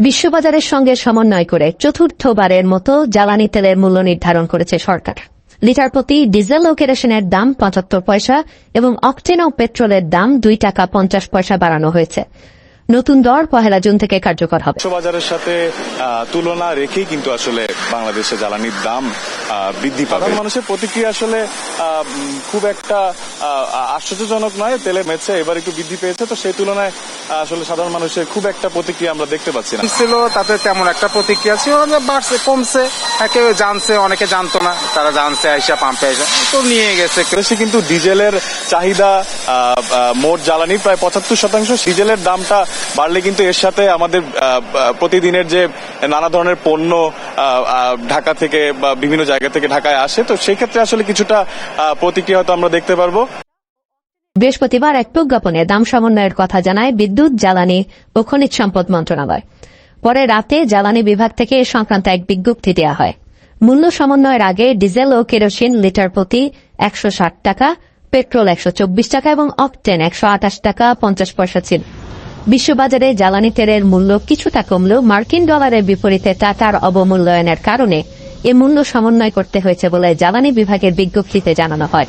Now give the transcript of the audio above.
বিশ্ববাজারের সঙ্গে সমন্বয় করে চতুর্থবারের মতো জ্বালানি তেলের মূল্য নির্ধারণ করেছে সরকার। লিটার প্রতি ডিজেল ও কেরোসিনের দাম পঁচাত্তর পয়সা এবং অক্টেন ও পেট্রোলের দাম দুই টাকা পঞ্চাশ পয়সা বাড়ানো হয়েছে। নতুন দর পহেলা জুন থেকে কার্যকর হবে। বিশ্ববাজারের সাথে তুলনা রেখেই কিন্তু আসলে বাংলাদেশে জ্বালানির দাম বৃদ্ধি পাবে। মানুষের প্রতিক্রিয়া আসলে খুব একটা আশ্চর্যজনক নয়। তেলে মেছে এবার একটু বৃদ্ধি পেয়েছে। তো সেই তুলনায় আসলে সাধারণ মানুষের খুব একটা প্রতিক্রিয়া আমরা দেখতে পাচ্ছি না। ছিল তাতে তেমন একটা প্রতিক্রিয়া ছিল যে বাড়ছে কমছে। হ্যাঁ, কেউ জানছে অনেকে জানতো না তারা জানছে আইসা পাম্পে আইসা। তো নিয়ে গেছে দেশে কিন্তু ডিজেলের চাহিদা মোট জ্বালানি প্রায় পঁচাত্তর শতাংশ। ডিজেলের দামটা বাড়লে কিন্তু এর সাথে আমাদের প্রতিদিনের যে নানা ধরনের পণ্য ঢাকা থেকে বা বিভিন্ন জায়গা থেকে ঢাকায় আসে, তো সেই ক্ষেত্রে আসলে কিছুটা প্রতিক্রিয়া হয়তো আমরা দেখতে পারব। বৃহস্পতিবার এক প্রজ্ঞাপনে দাম সমন্বয়ের কথা জানায় বিদ্যুৎ, জ্বালানি ও খনিজ সম্পদ মন্ত্রণালয়। পরে রাতে জ্বালানি বিভাগ থেকে এ সংক্রান্ত এক বিজ্ঞপ্তি দেওয়া হয়। মূল্য সমন্বয়ের আগে ডিজেল ও কেরোসিন লিটার প্রতি একশো ষাট টাকা, পেট্রোল একশো চব্বিশ টাকা এবং অকটেন একশো আঠাশ টাকা পঞ্চাশ পয়সা ছিল। বিশ্ববাজারে জ্বালানি তেলের মূল্য কিছুটা কমলেও মার্কিন ডলারের বিপরীতে টাকার অবমূল্যায়নের কারণে এ মূল্য সমন্বয় করতে হয়েছে বলে জ্বালানি বিভাগের বিজ্ঞপ্তিতে জানানো হয়।